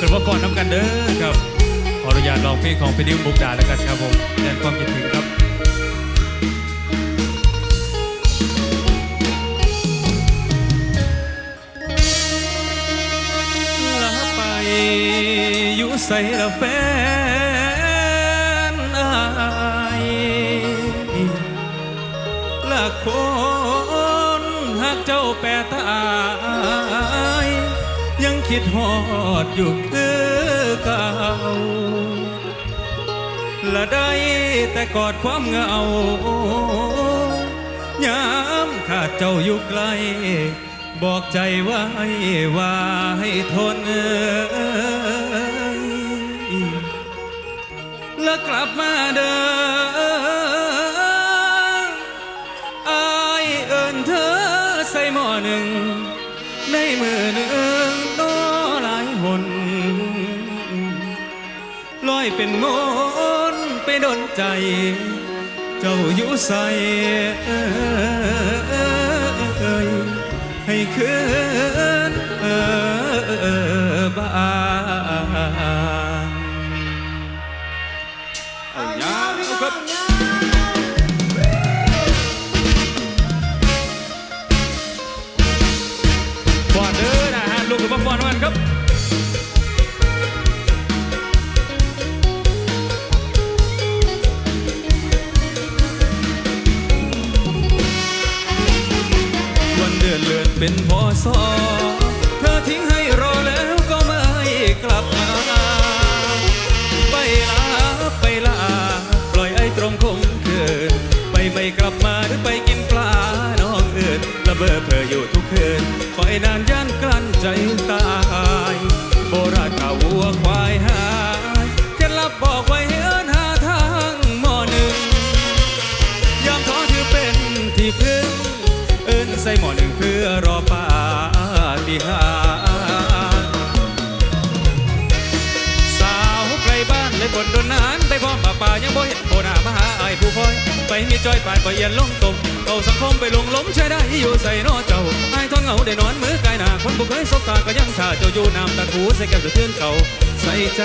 ขึ้นมาฟ้อนน้ำกันเด้อครับ ขออนุญาตลองเพลงของพี่ดิวบุกดาแล้วกันครับผมแทนความคิดถึงครับลาไปอยู่ใส่ละแฟนอายละคนหากเจ้าแปรตา คิดหอดอยู่คือเก่าละได้แต่กอดความเหงายามขาดเจ้าอยู่ไกล บอกใจไว้ว่าให้ทนแล้วกลับมาเด้อ เป็นมนไปดนใจ เจ้าอยู่ใส่ให้คืน เป็นพอสอเธอทิ้งให้รอแล้วก็ไม่กลับมา ไปลาไปลา ปล่อยไอ้ตรงคงเกิน ไปไม่กลับมาหรือไปกินปลาน้องเอิญระเบอเพออยู่ทุกคืนปล่อยนานยันกลั้นใจ ป่าป่ายังบ่เห็นโบนามาหาอายผู้คอย ไปมีจอยปานปล่ยเอียนลงตมเอาสังคมไปลงล้มใช้ได้อยู่ใส่นอเจ้าไอายทนเหงาได้นอนมือกายหนาคนบ่เคยสบตาก็ยังท่าเจ้าอยู่น้ำตาคูใส่แก้มสะเทือนเก่าใส่ใจ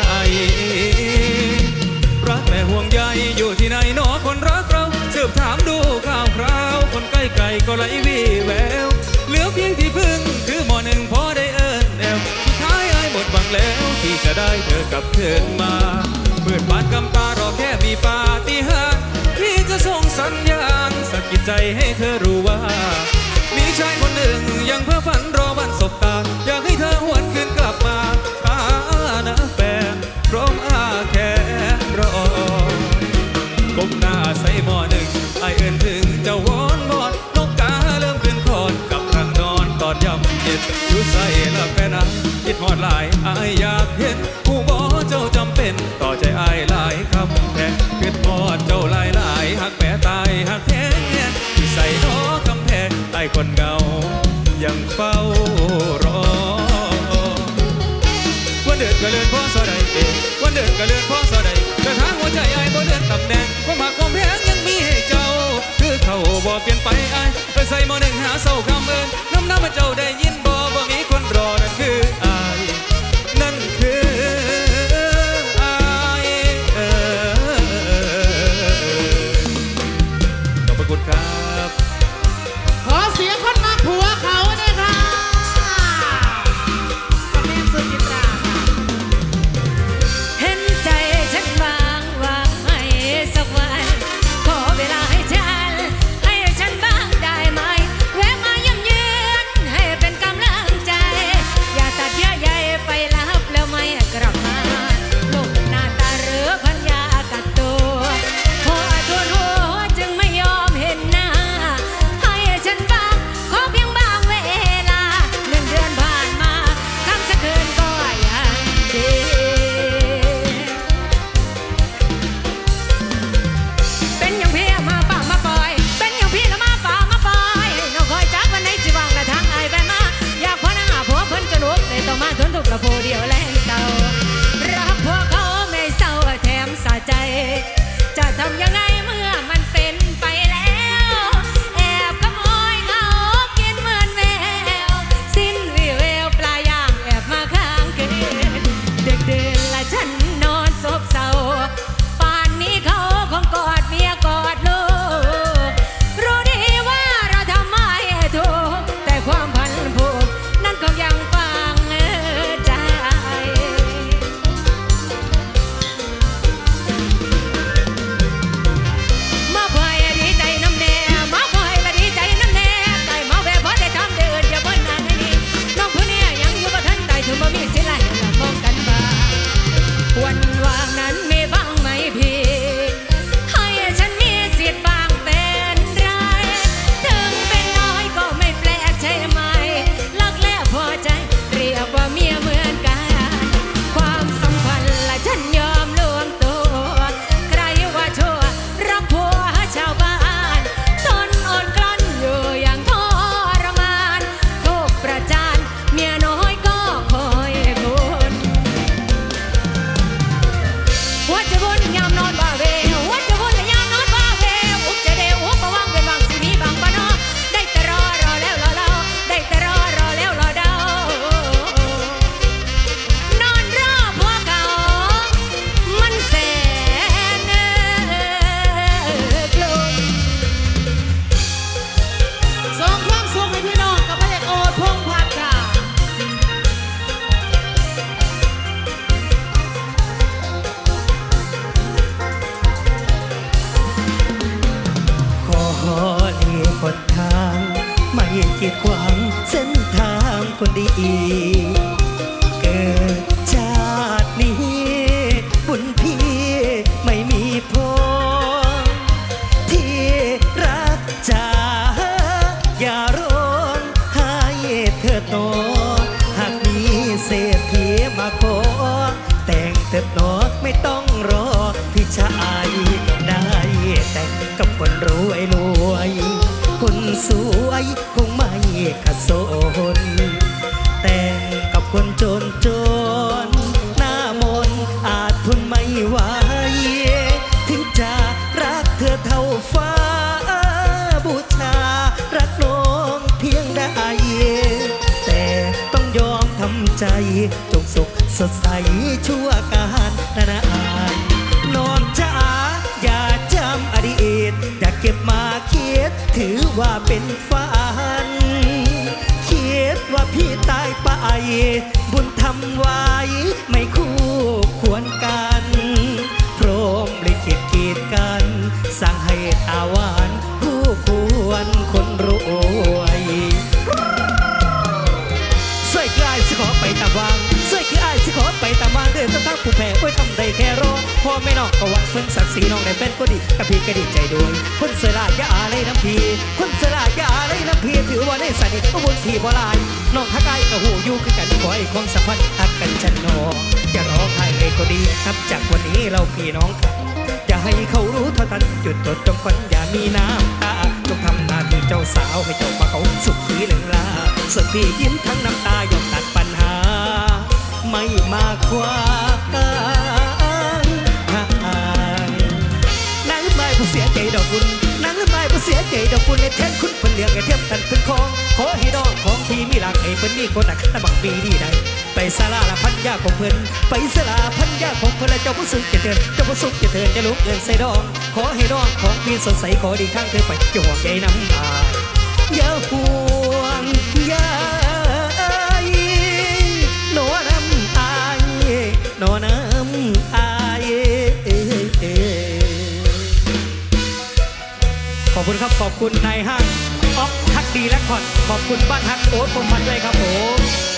รักและห่วงใยอยู่ที่ไหนหนอคนรักเราสืบถามดูข่าวคราว คนใกล้ไกลก็ไหลวีแววเหลือเพียงที่พึ่งคือหมอหนึ่งพอได้เอิญแนวสุดท้ายไอ้หมดหวังแล้วที่จะได้เธอกลับคืนมา เปิดบานกำตารอแค่มีปาฏิหาริย์ที่จะส่งสัญญาณสะกิดใจให้เธอรู้ว่า มีชายคนหนึ่งยังเพ้อฝันรอวันสบตา อยากให้เธอหวนคืนกลับมาหานะแฟนพร้อมอาแขนรอก้มหน้าใส่หม้อหนึ่งไอเอินถึงเจ้าวอนวอนนกกาเริ่มขึ้นคอนกับทางนอนตอนย่ำเย็นอยู่ใส่ละแฟนนะคิดฮอดหลายอายอยากเห็นายคนเงา ยังเฝ้ารอ วันเดือนก็เลื่อนพ่อสอใดเองวันเดือนก็เลื่อนพ่อสอใดกระทางหัวใจไอ้บ่เลื่อนตำแหน่งความหักความแพงยังมีให้เจ้า คือเขาบ่เปลี่ยนไปไอ้ไปใส่หมอหนึ่งหาเศร้าคำเอิญน้ำน้ำมาเจ้าได้ยินบ่ว่ามีคนรอนั่นคือ saboreó la กีดขวางเส้นทางคนดี คงไม่ขะโสน แต่งกับคนจนจน หน้ามนอาจทนไม่ไหวถึงจะรักเธอเท่าฟ้า บูชา รักน้องเพียงใดแต่ต้องยอมทำใจจงสุขสดใสชั่วการนานาอานนอนจ้าอย่าจำอดีตอย่าเก็บมาคิดถือว่า แม่น้องก็หวังเพิ่งศักดิ์ศรีน้องได้เป็นก็ดีกับพี่ก็ดีใจด้วยคนเสลายอย่าอะไรน้ำพีคนเสลายอย่าอะไรน้ำพีถือว่าได้สนิทก็บุญพี่บ่ลายน้องฮักไอ้กับหูอยู่คือกันขอให้ความสัมพันธ์ฮักกันฉันนองอย่ารองไห้เลยก็ดีนับจากวันนี้เราพี่น้องกันอย่าให้เขารู้เท่าทันจุดตดจงควันอย่ามีน้ำตาจงทำหน้าที่เจ้าสาวให้เจ้ามาเขาสุขขีหนึ่งลาส่วนพี่ยิ้มทั้งน้ำตายอมตัดปัญหา ไม่มาควา แทนคุณเป็นเลี้ยงไอเทียมกันเป็นของ ขอให้ดองของพี่มีหลักไอ้เป็นนี่คนหนักแต่บักมีดีได้ไปสลาละพันยาของเพิ่นไปสลาพันยาของเพิ่นและเจ้าผู้สุขจะเตือนเจ้าผู้สุขจะเตือนจะลุกเดินใส่ดองขอให้ดองของพี่สดใสขอดีข้างเธอไปจะห่วงใยน้ำตาอย่าห่วง ขอบคุณนายห้างออฟฮักดีและคอนขอบคุณบ้านฮักโอ๊ตผมมันด้วยครับผม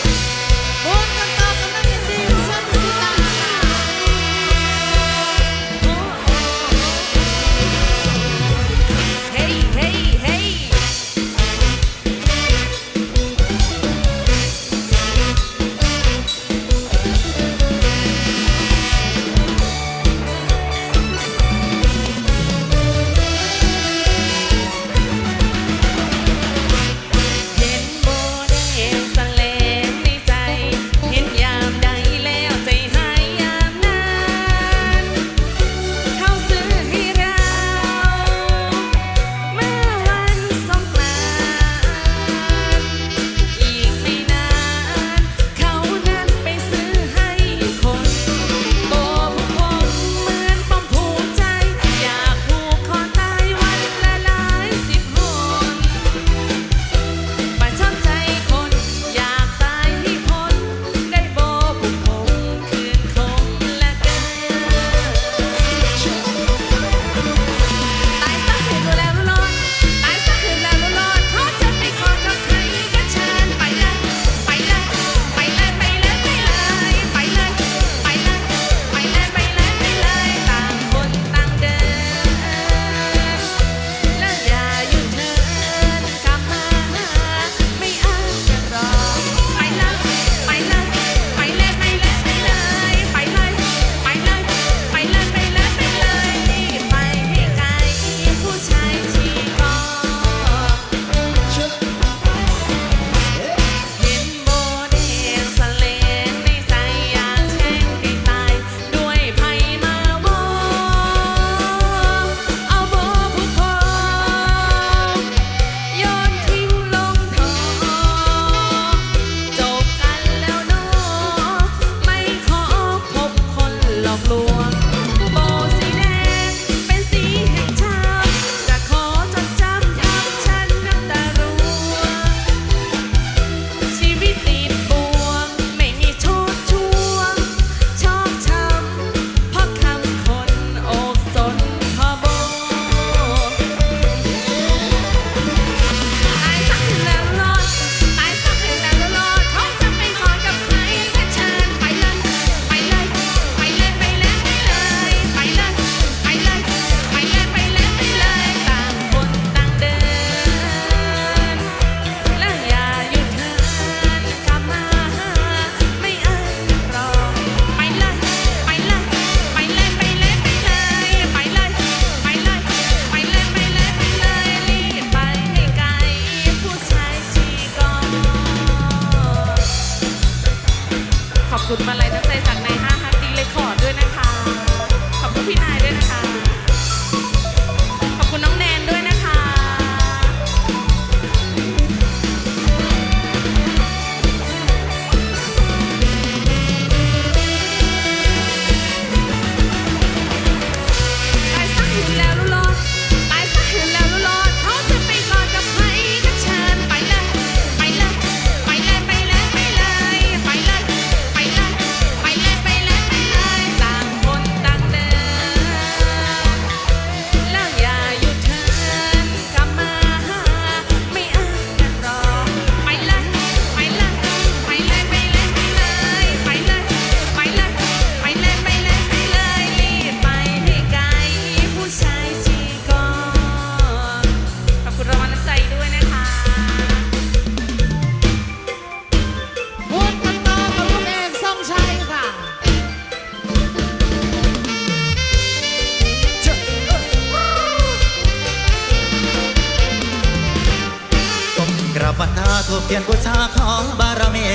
ราบเทียนบูชาของบารมี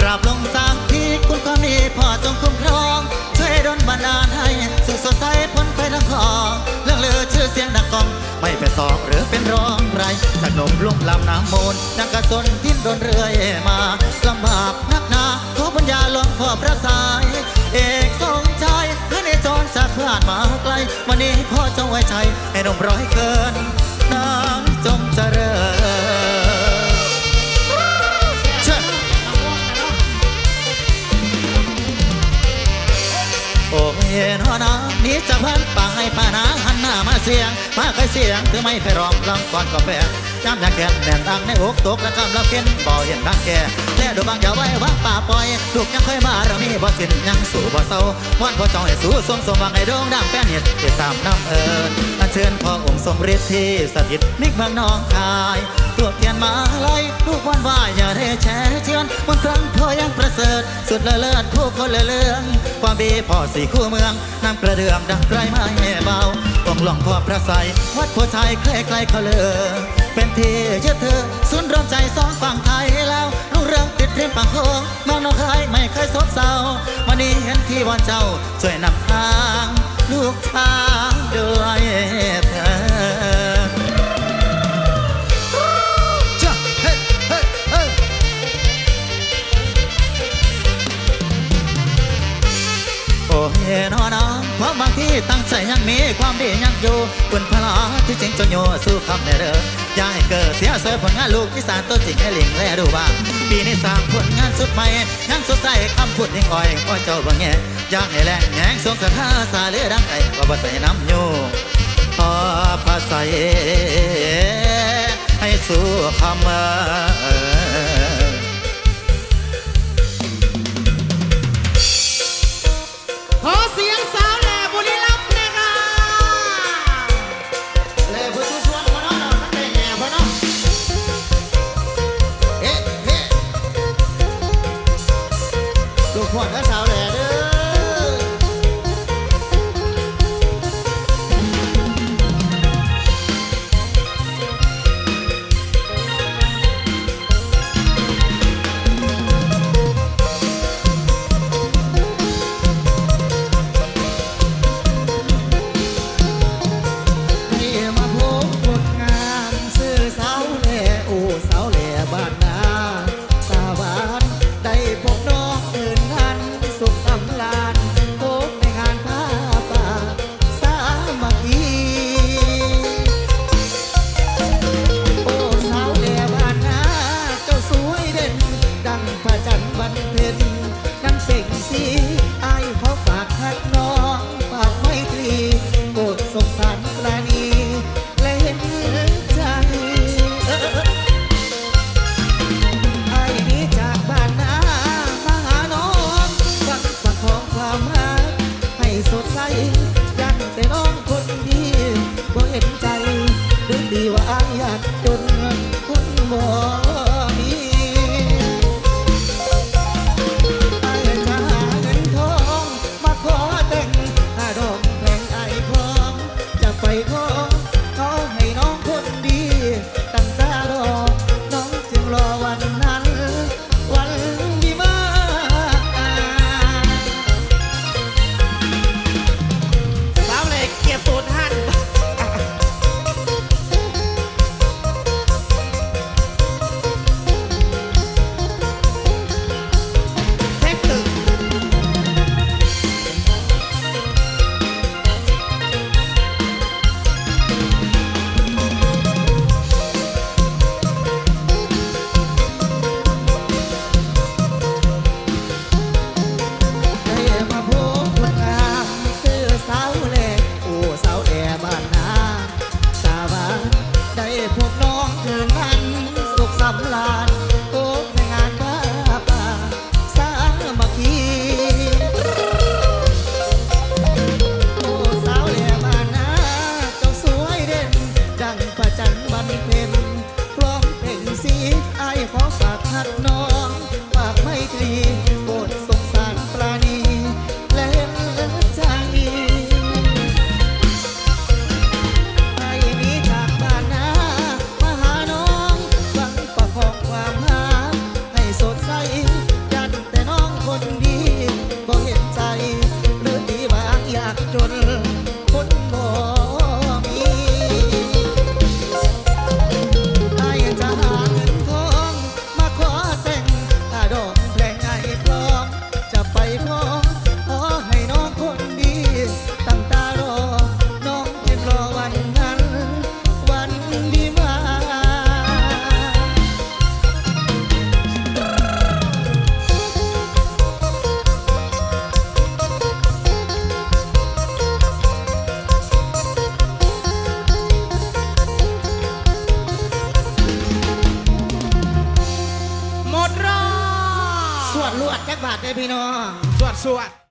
กราบลงสามทีคุณความดีพ่อจงคุ้มครอง ช่วยดลบันดาลให้สุขสดใสพ้นไปทั้งคองเรื่องเลือชื่อเสียงดังกอง ไม่เป็นสองหรือเป็นรองไรจากนมลุ่มลำน้ำมูลนักกระสนทิ้นโดนเรื่อยมาลำบากนักหนาขอปัญญาหลวงพ่อพระสาย เอกทรงใจเพื่อนในจรจากพลาดมาไกล วันนี้พ่อจงไว้ใจให้หนมร้อยเกิน เสียงมาเคยเสียงถือไม่ไปร้องลำก่อนก็แปะย้ำอยากแก่แน่นดังในอกตกและกำลังเข็นบ่เห็นดังแก่แต่ดูบางอย่าไว้ว่าป่าปล่อยลูกยังเคยมาเรามีบ่สิ้นยังสู่บ่เศร้าวันพ่อจอยสู่สวงสมวังให้โด่งดังแป้นเห็ดติดตามน้ำเอิญอันเชิญพ่อองค์ทรงฤทธิ์ที่สถิตมิกเมืองน้องคายตัวเทียนมาไล่ลูกวันว่าอย่าได้แช่ เสริฐสุดเลิศเลิศผู้คนละเรื่องความดีพ่อสี่คู่เมืองน้ำกระเดื่องดังไกลมาให้เบาองค์หลวงพ่อพระไสวัดโพชัยใกล้ใกล้ๆเขาเลยเป็นที่ยึดถือศูนย์รวมใจสองฝั่งไทยแล้วรุ่งเรืองติดริมฝั่งโค้งเมืองหนองคายไม่เคยซบเซาวันนี้เห็นที่วันเจ้าช่วยนำทาง ลูกทางด้วยเถิด นอน้องความบางที่ตั้งใจยังมีความดียังอยู่คุณพลาที่จริงจนโยสู้คำแน่เด้ออย่าให้เกิดเสียเสยผลงานลูกที่สานตัวจริงให้หลิงแลดูบ้างปีนี้สร้างผลงานสุดใหม่ยังสดใสคำพูดยังอ่อยก็เจ้าบ่แง่อยากให้แรงแงงสงสารท่าสาเลือดังไก่ว่าบ่ใส่น้ำโยพอพาใส่ให้สู้คำ one. That's อายยาจน